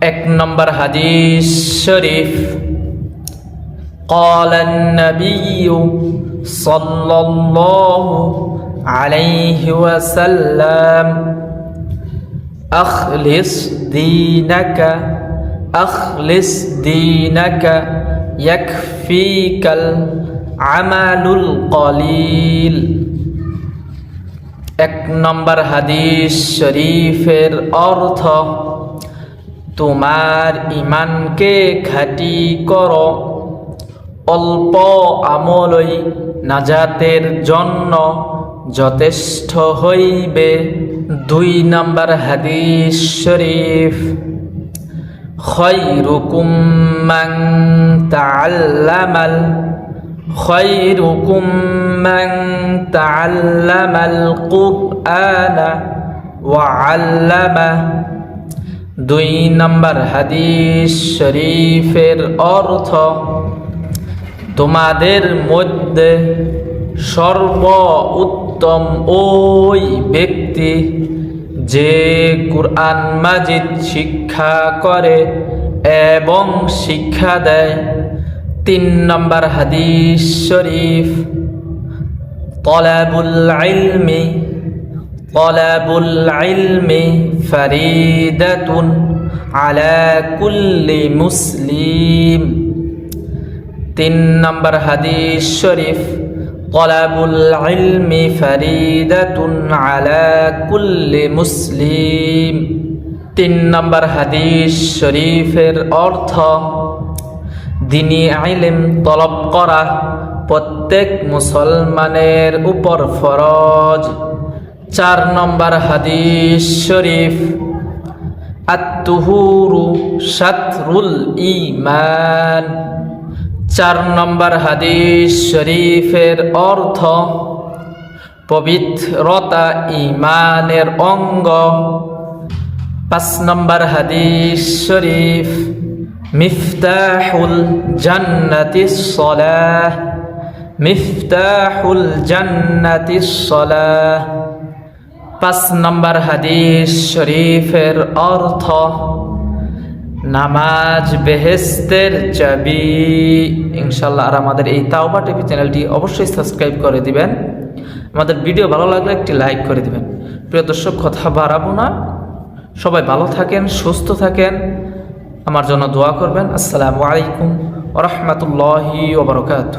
এক নম্বর হাদিস শরীফ قال النبي صلى الله عليه وسلم أخلص دينك أخلص دينك يكفيك العمل القليل এক নম্বর হাদিস শরীফের অর্থ তোমার ইমানকে খাঁটি করো। অল্প আমলই নাজাতের জন্য যথেষ্ট হইবে। দুই নম্বর হাদিস শরীফ, খৈরুকুম মান তাআল্লামাল খৈরুকুম মান তাআল্লামাল কুরআনা ওয়া আল্লামা দুই নম্বর হাদিস শরীফের অর্থ, তোমাদের মধ্যে সর্ব উত্তম ওই ব্যক্তি যে কুরআন মাজিদ শিক্ষা করে এবং শিক্ষা দেয়। তিন নম্বর হাদিস শরীফ, তলাবুল ইলমি তলাবুল ইলমি ফরিদাতুন আলা কুল্লি মুসলিম। তিন নম্বর হাদিস শরীফ, তলাবুল ইলমি ফরিদাতুন আলা কুল্লি মুসলিম। তিন নম্বর হাদিস শরীফের অর্থ, দিনী আইলেম তলব করা প্রত্যেক মুসলমানের উপর ফরজ। চার নম্বর হাদিস শরীফ, আত্তুহুরু শাতরুল ইমান চার নম্বর হাদিস শরীফের অর্থ, পবিত্রতা ইমানের অঙ্গ। পাঁচ নম্বর হাদিস শরীফ, মিফতাহুল জান্নাতি সলাহ, মিফতাহুল জান্নাতি সলাহ। পাঁচ নম্বর হাদিস শরীফের অর্থ, নামাজ বেহেস্তের চাবি। ইনশাল্লাহ আর আমাদের এই তাওবা টিভি চ্যানেলটি অবশ্যই সাবস্ক্রাইব করে দিবেন। আমাদের ভিডিও ভালো লাগলে একটি লাইক করে দিবেন। প্রিয় দর্শক, কথা বাড়াবো না। সবাই ভালো থাকেন, সুস্থ থাকেন। আমার জন্য দোয়া করবেন। আসসালামু আলাইকুম ওরহমতুল্লাহি ওবরকাত